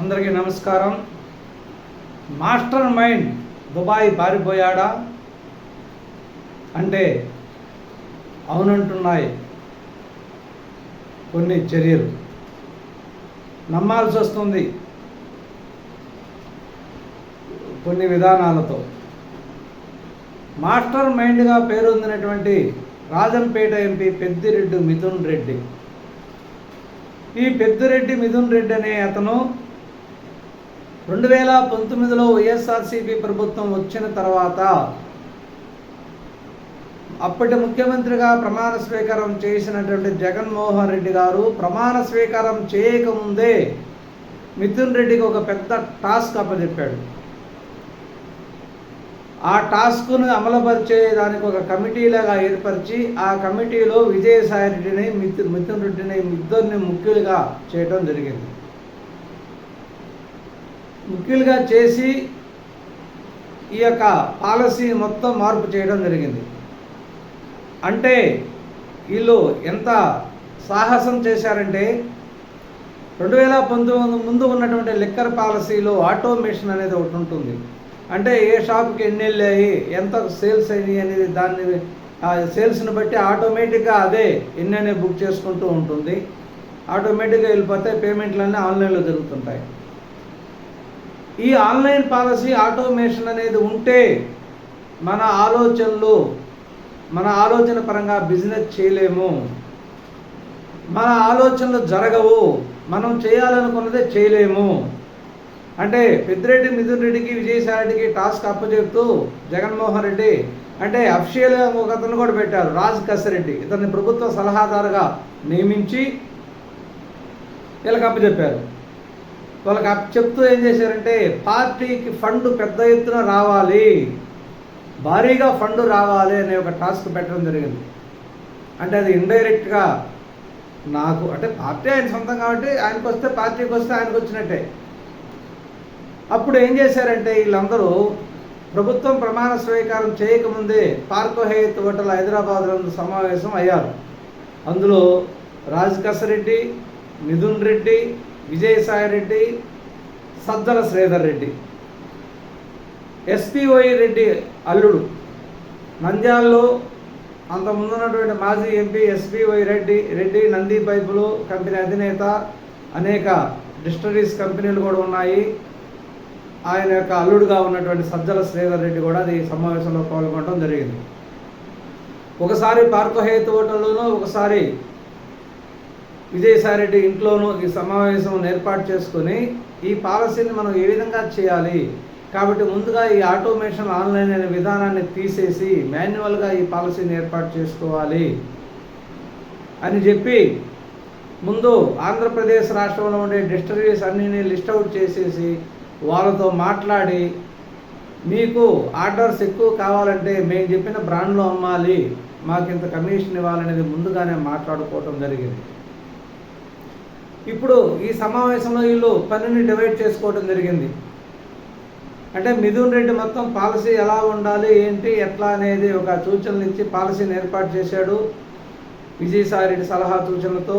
అందరికీ నమస్కారం. Master mind Dubai పారిపోయాడా? అంటే అవునంటున్నాయి కొన్ని చర్యలు. నమ్మాల్సి వస్తుంది కొన్ని విధానాలతో. మాస్టర్ మైండ్గా పేరొందినటువంటి రాజంపేట ఎంపీ పెద్దిరెడ్డి మిథున్ రెడ్డి. ఈ పెద్దిరెడ్డి మిథున్ రెడ్డి అనే అతను రెండు వేల పంతొమ్మిదిలో వైఎస్ఆర్సీపీ ప్రభుత్వం వచ్చిన తర్వాత అప్పటి ముఖ్యమంత్రిగా ప్రమాణ స్వీకారం చేసినటువంటి జగన్మోహన్ రెడ్డి గారు ప్రమాణ స్వీకారం చేయకముందే మిథున్ రెడ్డికి ఒక పెద్ద టాస్క్ అప్పచెప్పాడు ఆ టాస్క్ను అమలుపరిచే దానికి ఒక కమిటీలాగా ఏర్పరిచి ఆ కమిటీలో విజయసాయి రెడ్డిని మిథు మిథున్ రెడ్డిని ఇద్దరిని ముఖ్యులుగా చేయడం జరిగింది. ముఖ్యులుగా చేసి ఈ యొక్క పాలసీ మొత్తం మార్పు చేయడం జరిగింది. అంటే వీళ్ళు ఎంత సాహసం చేశారంటే రెండు వేల పంతొమ్మిది ముందు ఉన్నటువంటి లిక్కర్ పాలసీలో ఆటోమేషన్ అనేది ఒకటి ఉంటుంది. అంటే ఏ షాప్కి ఎన్ని వెళ్ళాయి ఎంత సేల్స్ అయినాయి అనేది దాన్ని సేల్స్ని బట్టి ఆటోమేటిక్గా అదే ఎన్ని అనేది బుక్ చేసుకుంటూ ఉంటుంది. ఆటోమేటిక్గా వెళ్ళిపోతే పేమెంట్లన్నీ ఆన్లైన్లో జరుగుతుంటాయి. ఈ ఆన్లైన్ పాలసీ ఆటోమేషన్ అనేది ఉంటే మన ఆలోచనలు మన ఆలోచన పరంగా బిజినెస్ చేయలేము. మన ఆలోచనలు జరగవు. మనం చేయాలనుకున్నదే చేయలేము. అంటే పెద్దిరెడ్డి మిథున్ రెడ్డికి విజయసాయిరెడ్డికి టాస్క్ అప్పచెప్తూ జగన్మోహన్ రెడ్డి అంటే అఫిషియల్గా ఒక అతను కూడా పెట్టారు రాజ్ కసిరెడ్డి. ఇతన్ని ప్రభుత్వ సలహాదారుగా నియమించి వీళ్ళకి అప్పచెప్పారు. వాళ్ళకి అప్ చెప్తూ ఏం చేశారంటే పార్టీకి ఫండ్ పెద్ద ఎత్తున రావాలి. భారీగా ఫండ్ రావాలి అనే ఒక టాస్క్ పెట్టడం జరిగింది. అంటే అది ఇండైరెక్ట్గా నాకు అంటే పార్టీ ఆయన సొంతం కాబట్టి ఆయనకు వస్తే పార్టీకి వస్తే ఆయనకు వచ్చినట్టే. అప్పుడు ఏం చేశారంటే వీళ్ళందరూ ప్రభుత్వం ప్రమాణ స్వీకారం చేయకముందే పార్కో హేత్ హోటల్ హైదరాబాద్లో సమావేశం అయ్యారు. అందులో రాజకసరెడ్డి మిథున్ రెడ్డి విజయసాయి రెడ్డి సజ్జల శ్రీధర్ రెడ్డి ఎస్పివై రెడ్డి అల్లుడు. నంద్యాలలో అంత ముందున్నటువంటి మాజీ ఎంపీ ఎస్పివై రెడ్డి రెడ్డి నంది పైపులు కంపెనీ అధినేత అనేక డిస్టరీస్ కంపెనీలు కూడా ఉన్నాయి. ఆయన యొక్క అల్లుడుగా ఉన్నటువంటి సజ్జల శ్రీధర్ రెడ్డి కూడా ఈ సమావేశంలో పాల్గొనడం జరిగింది. ఒకసారి పార్కోహేత్ హోటల్లోనూ ఒకసారి విజయసాయిరెడ్డి ఇంట్లోనూ ఈ సమావేశం ఏర్పాటు చేసుకుని ఈ పాలసీని మనం ఏ విధంగా చేయాలి? కాబట్టి ముందుగా ఈ ఆటోమేషన్ ఆన్లైన్ అనే విధానాన్ని తీసేసి మాన్యువల్గా ఈ పాలసీని ఏర్పాటు చేసుకోవాలి అని చెప్పి ముందు ఆంధ్రప్రదేశ్ రాష్ట్రంలో ఉండే డిస్టరీస్ అన్నిని లిస్ట్ అవుట్ చేసేసి వాళ్ళతో మాట్లాడి మీకు ఆర్డర్స్ ఎక్కువ కావాలంటే మేము చెప్పిన బ్రాండ్లో అమ్మాలి మాకు ఇంత కమిషన్ ఇవ్వాలనేది ముందుగానే మాట్లాడుకోవటం జరిగింది. ఇప్పుడు ఈ సమావేశంలో వీళ్ళు పనిని డివైడ్ చేసుకోవడం జరిగింది. అంటే మిథున్ రెడ్డి మొత్తం పాలసీ ఎలా ఉండాలి ఏంటి ఎట్లా అనేది ఒక సూచనలు ఇచ్చి పాలసీని ఏర్పాటు చేశాడు విజయసాయిరెడ్డి సలహా సూచనలతో.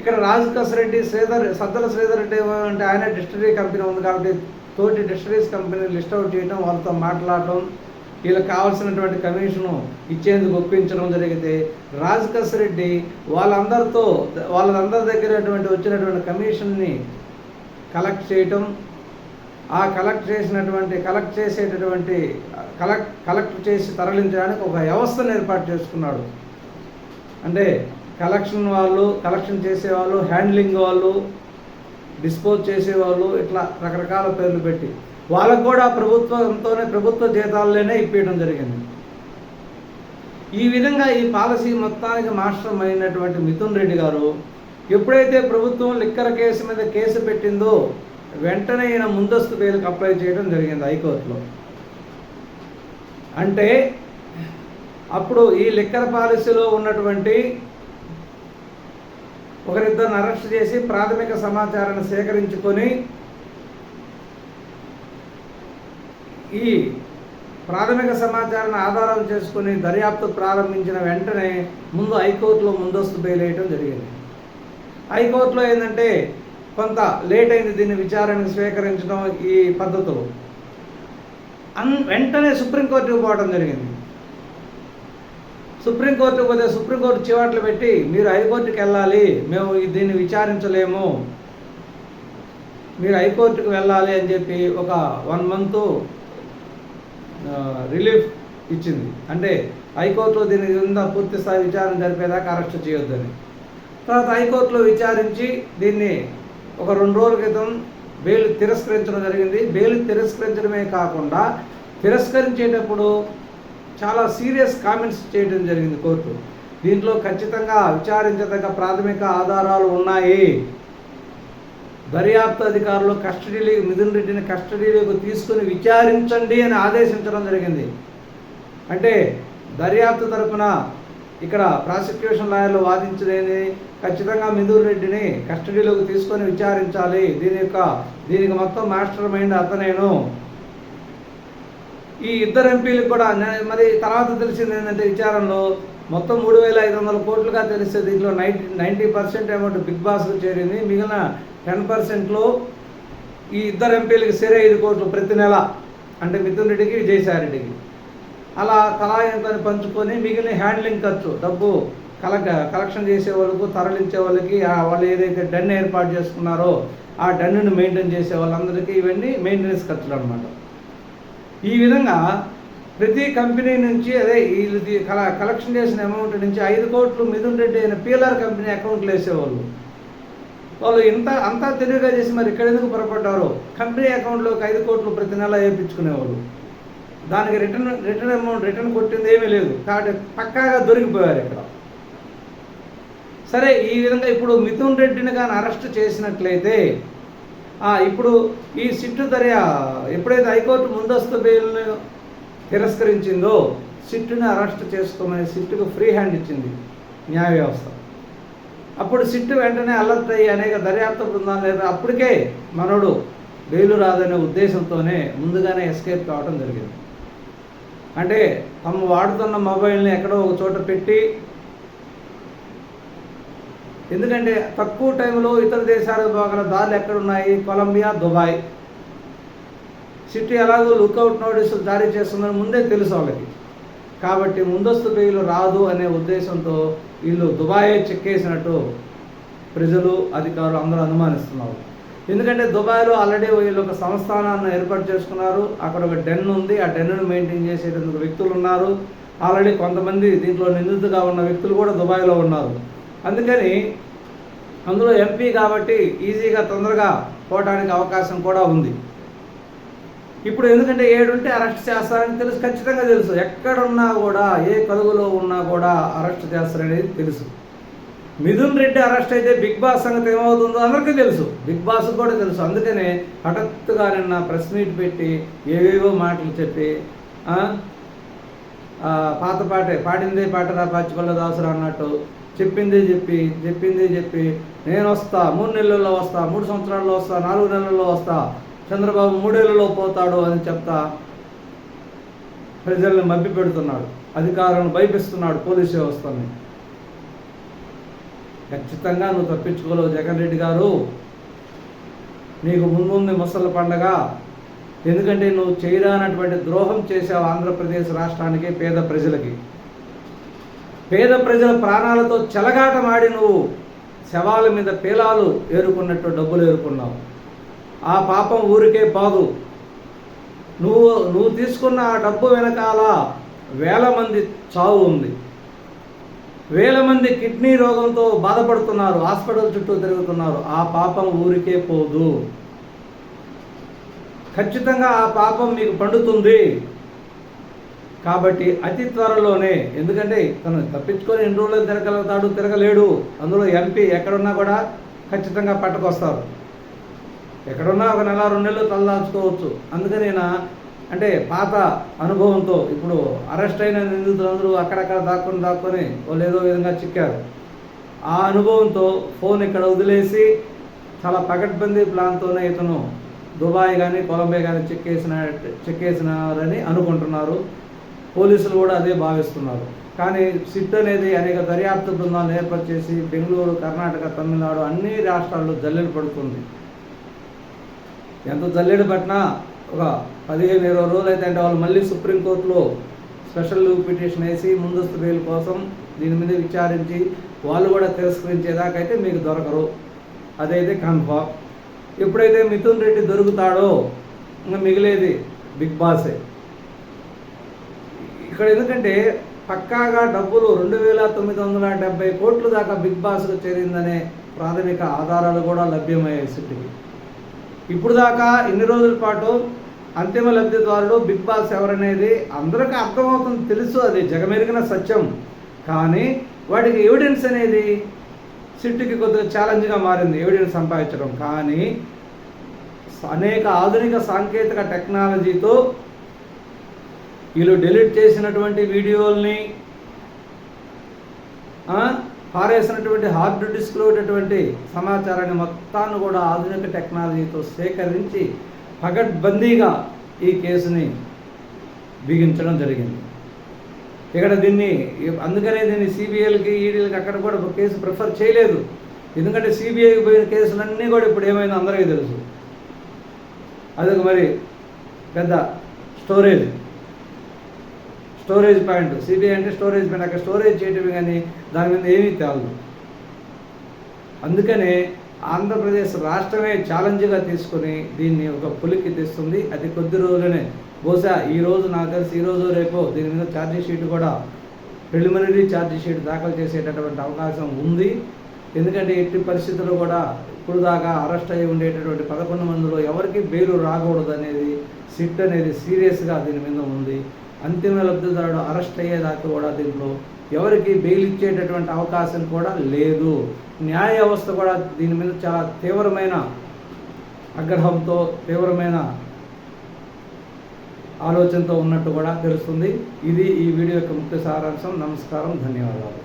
ఇక్కడ రాజ్ రెడ్డి శ్రీధర్ సద్దల శ్రీధర్ రెడ్డి అంటే ఆయన డిస్టరీ కంపెనీ ఉంది కాబట్టి తోటి డిస్టరీస్ కంపెనీ లిస్ట్ అవుట్ చేయడం వాళ్ళతో మాట్లాడటం వీళ్ళకి కావాల్సినటువంటి కమిషను ఇచ్చేందుకు ఒప్పించడం జరిగితే రాజకస్ రెడ్డి వాళ్ళందరితో వాళ్ళందరి దగ్గర వచ్చినటువంటి కమిషన్ని కలెక్ట్ చేయటం ఆ కలెక్ట్ చేసినటువంటి కలెక్ట్ చేసేటటువంటి కలెక్ట్ కలెక్ట్ చేసి తరలించడానికి ఒక వ్యవస్థను ఏర్పాటు చేసుకున్నాడు. అంటే కలెక్షన్ వాళ్ళు కలెక్షన్ చేసేవాళ్ళు హ్యాండ్లింగ్ వాళ్ళు డిస్పోజ్ చేసేవాళ్ళు ఇట్లా రకరకాల పేర్లు పెట్టి వాళ్ళకు కూడా ప్రభుత్వంతోనే ప్రభుత్వ జీతాల్లోనే ఇప్పించడం జరిగింది. ఈ విధంగా ఈ పాలసీ మొత్తానికి మాస్టర్ అయినటువంటి మిథున్ రెడ్డి గారు ఎప్పుడైతే ప్రభుత్వం లిక్కర్ కేసు మీద కేసు పెట్టిందో వెంటనే ఈయన ముందస్తు బెయిల్కి అప్లై చేయడం జరిగింది హైకోర్టులో. అంటే అప్పుడు ఈ లిక్కర్ పాలసీలో ఉన్నటువంటి ఒకరిద్దరిని అరెస్ట్ చేసి ప్రాథమిక సమాచారాన్ని సేకరించుకొని ఈ ప్రాథమిక సమాచారాన్ని ఆధారం చేసుకుని దర్యాప్తు ప్రారంభించిన వెంటనే ముందు హైకోర్టులో ముందస్తు బెయిల్ వేయడం జరిగింది. హైకోర్టులో ఏంటంటే కొంత లేట్ అయింది దీన్ని విచారణకు స్వీకరించడం ఈ పద్ధతులు. అన్ వెంటనే సుప్రీంకోర్టుకు పోవడం జరిగింది. సుప్రీంకోర్టుకు పోతే సుప్రీంకోర్టు చివాట్లు పెట్టి మీరు హైకోర్టుకి వెళ్ళాలి మేము దీన్ని విచారించలేము. మీరు హైకోర్టుకు వెళ్ళాలి అని చెప్పి ఒక వన్ మంత్ రిలీఫ్ ఇచ్చింది. అంటే హైకోర్టులో దీని కింద పూర్తి స్థాయి విచారణ జరిపేదాకా అరెస్ట్ చేయొద్దని. తర్వాత హైకోర్టులో విచారించి దీన్ని ఒక రెండు రోజుల క్రితం బెయిల్ తిరస్కరించడం జరిగింది. బెయిల్ తిరస్కరించడమే కాకుండా తిరస్కరించేటప్పుడు చాలా సీరియస్ కామెంట్స్ చేయడం జరిగింది కోర్టు. దీంట్లో ఖచ్చితంగా విచారించదగ్గ ప్రాథమిక ఆధారాలు ఉన్నాయి. దర్యాప్తు అధికారులు కస్టడీలో మిథున్ రెడ్డిని కస్టడీలోకి తీసుకుని విచారించండి అని ఆదేశించడం జరిగింది. అంటే దర్యాప్తు తరపున ఇక్కడ ప్రాసిక్యూషన్ లాయర్లు వాదించలేని ఖచ్చితంగా మిథున్ రెడ్డిని కస్టడీలోకి తీసుకొని విచారించాలి. దీని యొక్క దీనికి మొత్తం మాస్టర్ మైండ్ అతనేను. ఈ ఇద్దరు ఎంపీలకు కూడా మరి తర్వాత తెలిసింది ఏంటంటే విచారణలో మొత్తం మూడు వేల ఐదు వందల కోట్లుగా తెలిస్తే దీంట్లో ninety ninety percent amount big బాస్కు చేరింది. మిగిలిన టెన్ పర్సెంట్లో ఈ ఇద్దరు ఎంపీలకి సరే ఐదు కోట్లు ప్రతి నెల అంటే మిథున్ రెడ్డికి విజయసాయి రెడ్డికి. అలా కళాయంతాన్ని పంచుకొని మిగిలిన హ్యాండ్లింగ్ ఖర్చు డబ్బు కలక కలెక్షన్ చేసే వాళ్ళకు తరలించే వాళ్ళకి వాళ్ళు ఏదైతే డన్ ఏర్పాటు చేసుకున్నారో ఆ డన్నుని మెయింటైన్ చేసే వాళ్ళందరికీ ఇవన్నీ మెయింటెనెన్స్ ఖర్చులు అనమాట ఈ విధంగా ప్రతి కంపెనీ నుంచి అదే వీళ్ళు కల కలెక్షన్ చేసిన అమౌంట్ నుంచి ఐదు కోట్లు మిథున్ రెడ్డి అయిన పీలర్ కంపెనీ అకౌంట్లు వేసేవాళ్ళు. వాళ్ళు ఇంత అంతా తెలివిగా చేసి మరి ఇక్కడ ఎందుకు పొరపడ్డారు కంపెనీ అకౌంట్లోకి ఐదు కోట్లు ప్రతి నెల వేయించుకునేవాళ్ళు. దానికి రిటర్న్ రిటర్న్ అమౌంట్ రిటర్న్ కొట్టింది ఏమీ లేదు. కాబట్టి పక్కాగా దొరికిపోయారు ఇక్కడ. సరే ఈ విధంగా ఇప్పుడు మిథున్ రెడ్డిని కానీ అరెస్ట్ చేసినట్లయితే ఇప్పుడు ఈ సిట్టు దర్యా ఎప్పుడైతే హైకోర్టు ముందస్తు బెయిల్ను తిరస్కరించిందో సిట్టుని అరెస్ట్ చేసుకోమని సిట్టుకు ఫ్రీ హ్యాండ్ ఇచ్చింది న్యాయ వ్యవస్థ. అప్పుడు సిట్టు వెంటనే అల్లత్తయ్య అనేక దర్యాప్తు బృందాలు లేదా అప్పటికే మనోడు బెయిలు రాదనే ఉద్దేశంతోనే ముందుగానే ఎస్కేప్ కావడం జరిగింది. అంటే తమ వాడుతున్న మొబైల్ని ఎక్కడో ఒక చోట పెట్టి ఎందుకంటే తక్కువ టైంలో ఇతర దేశాలకు పోగల దారులు ఎక్కడున్నాయి? Colombia Dubai. సిటీ ఎలాగో లుక్అవుట్ నోటీసులు జారీ చేస్తుందని ముందే తెలుసు వాళ్ళకి. కాబట్టి ముందస్తు బెయిల్ రాదు అనే ఉద్దేశంతో వీళ్ళు దుబాయ్ చెక్కేసినట్టు ప్రజలు అధికారులు అందరూ అనుమానిస్తున్నారు. ఎందుకంటే దుబాయ్లో ఆల్రెడీ వీళ్ళు ఒక సంస్థానాన్ని ఏర్పాటు చేసుకున్నారు. అక్కడ ఒక డెన్ ఉంది. ఆ డెన్ను మెయింటైన్ చేసేటందుకు వ్యక్తులు ఉన్నారు. ఆల్రెడీ కొంతమంది దీంట్లో నిందితుగా ఉన్న వ్యక్తులు కూడా దుబాయ్లో ఉన్నారు. అందుకని అందులో ఎంపీ కాబట్టి ఈజీగా తొందరగా పోవడానికి అవకాశం కూడా ఉంది. ఇప్పుడు ఎందుకంటే ఏడుంటే అరెస్ట్ చేస్తారని తెలుసు ఖచ్చితంగా తెలుసు. ఎక్కడున్నా కూడా ఏ కలుగులో ఉన్నా కూడా అరెస్ట్ చేస్తారనేది తెలుసు. మిథున్ రెడ్డి అరెస్ట్ అయితే బిగ్ బాస్ సంగతి ఏమవుతుందో అందరికీ తెలుసు. బిగ్ బాస్ కూడా తెలుసు. అందుకనే హఠాత్తుగా నిన్న ప్రెస్ మీట్ పెట్టి ఏవేవో మాటలు చెప్పి పాత పాటే పాడిందే పాటరా పచ్చిపల్ల దాసురా అన్నట్టు చెప్పిందే చెప్పి చెప్పిందే చెప్పి నేను వస్తా మూడు నెలల్లో వస్తా మూడు సంవత్సరాల్లో వస్తా నాలుగు నెలల్లో వస్తా చంద్రబాబు మూడేళ్ళలో పోతాడు అని చెప్తా ప్రజల్ని మభ్య పెడుతున్నాడు అధికారులను భయపిస్తున్నాడు పోలీస్ వ్యవస్థని. ఖచ్చితంగా నువ్వు తప్పించుకోలేవు జగన్ రెడ్డి గారు. నీకు ముందుంది ముసలి పండగ. ఎందుకంటే నువ్వు చేయరానటువంటి ద్రోహం చేసావు ఆంధ్రప్రదేశ్ రాష్ట్రానికి పేద ప్రజలకి. పేద ప్రజల ప్రాణాలతో చెలగాటమాడి నువ్వు శవాల మీద పేలాలు ఏరుకున్నట్టు డబ్బులు ఏరుకున్నావు. ఆ పాపం ఊరికే పాదు నువ్వు నువ్వు తీసుకున్న ఆ డబ్బు వెనకాల వేల మంది చావు ఉంది. వేల మంది కిడ్నీ రోగంతో బాధపడుతున్నారు హాస్పిటల్ చుట్టూ తిరుగుతున్నారు. ఆ పాపం ఊరికే పోదు. ఖచ్చితంగా ఆ పాపం మీకు పండుతుంది. కాబట్టి అతి త్వరలోనే ఎందుకంటే తను తప్పించుకొని ఎన్ని రోజులు తిరగలుగుతాడు తిరగలేడు. అందులో ఎంపీ ఎక్కడున్నా కూడా ఖచ్చితంగా పట్టుకొస్తారు. ఎక్కడున్నా ఒక నెల రెండు నెలలు తలదాచుకోవచ్చు. అందుకని నేను అంటే పాత అనుభవంతో ఇప్పుడు అరెస్ట్ అయిన నిందితులందరూ అక్కడక్కడ దాక్కుని దాక్కుని వాళ్ళు ఏదో విధంగా చిక్కారు. ఆ అనుభవంతో ఫోన్ ఇక్కడ వదిలేసి చాలా పకడ్బందీ ప్లాన్తోనే ఇతను దుబాయ్ కానీ కొలంబే కానీ చెక్కేసిన చెక్కేసినారని అనుకుంటున్నారు. పోలీసులు కూడా అదే భావిస్తున్నారు. కానీ సిట్ అనేది అనేక దర్యాప్తు బృందాలను ఏర్పాటు చేసి బెంగళూరు కర్ణాటక తమిళనాడు అన్ని రాష్ట్రాల్లో జల్లెలు పడుతుంది. ఎంత జల్లెడు పట్టినా ఒక పదిహేను ఇరవై రోజులు అయితే అంటే వాళ్ళు మళ్ళీ సుప్రీంకోర్టులో స్పెషల్ పిటిషన్ వేసి ముందస్తు బెయిల్ కోసం దీని మీద విచారించి వాళ్ళు కూడా తిరస్కరించేదాకైతే మీకు దొరకరు. అదైతే కన్ఫామ్. ఎప్పుడైతే మిథున్ రెడ్డి దొరుకుతాడో ఇంకా మిగిలేది బిగ్ బాసే. ఇక్కడ ఎందుకంటే పక్కాగా డబ్బులు రెండు వేల తొమ్మిది వందల డెబ్బై కోట్ల దాకా బిగ్ బాస్కు చేరిందనే ప్రాథమిక ఆధారాలు కూడా లభ్యమయ్యాయి సిటీకి ఇప్పుడు దాకా ఇన్ని రోజుల పాటు అంతిమ లబ్ధిదారుడు బిగ్ బాస్ ఎవరనేది అందరికీ అర్థమవుతుంది తెలుసు. అది జగమెరిగిన సత్యం. కానీ వాటికి ఎవిడెన్స్ అనేది సిట్టుకి కొద్దిగా ఛాలెంజ్గా మారింది ఎవిడెన్స్ సంపాదించడం. కానీ అనేక ఆధునిక సాంకేతిక టెక్నాలజీతో వీళ్ళు డిలీట్ చేసినటువంటి వీడియోల్ని పారేసినటువంటి హార్డ్ డిస్క్లో ఉన్నటువంటి సమాచారాన్ని మొత్తాన్ని కూడా ఆధునిక టెక్నాలజీతో సేకరించి పగడ్బందీగా ఈ కేసుని బిగించడం జరిగింది. ఇక్కడ దీన్ని అందుకనే దీన్ని సిబిఐలకి ఈడీలకి అక్కడ కూడా కేసు ప్రిఫర్ చేయలేదు. ఎందుకంటే సిబిఐకి పోయిన కేసులన్నీ కూడా ఇప్పుడు ఏమైందో అందరికీ తెలుసు. అదొక మరి పెద్ద స్టోరేజ్. Storage point. సిబిఐ అంటే స్టోరేజ్ పాయింట్. అక్కడ స్టోరేజ్ చేయటమే కానీ దాని మీద ఏమీ తేలదు అందుకనే ఆంధ్రప్రదేశ్ రాష్ట్రమే ఛాలెంజ్గా తీసుకొని దీన్ని ఒక పులికి తెస్తుంది. అది కొద్ది రోజులనే. బహుశా ఈ రోజు నాకు తెలిసి ఈ రోజు రేపు దీని మీద ఛార్జీ షీట్ కూడా ప్రిలిమినరీ ఛార్జీ షీట్ దాఖలు చేసేటటువంటి అవకాశం ఉంది. ఎందుకంటే ఎట్టి పరిస్థితుల్లో కూడా ఇప్పుడు దాకా అరెస్ట్ అయ్యి ఉండేటటువంటి పదకొండు మందిలో ఎవరికి బెయిలు రాకూడదు అనేది సిట్ అనేది సీరియస్గా దీని మీద ఉంది. అంతిమ లబ్ధిదారుడు అరెస్ట్ అయ్యేదాకా కూడా దీంట్లో ఎవరికి బెయిల్ ఇచ్చేటటువంటి అవకాశం కూడా లేదు. న్యాయ వ్యవస్థ కూడా దీని మీద చాలా తీవ్రమైన ఆగ్రహంతో తీవ్రమైన ఆలోచనతో ఉన్నట్టు కూడా తెలుస్తుంది. ఇది ఈ వీడియో యొక్క ముఖ్య సారాంశం. నమస్కారం. ధన్యవాదాలు.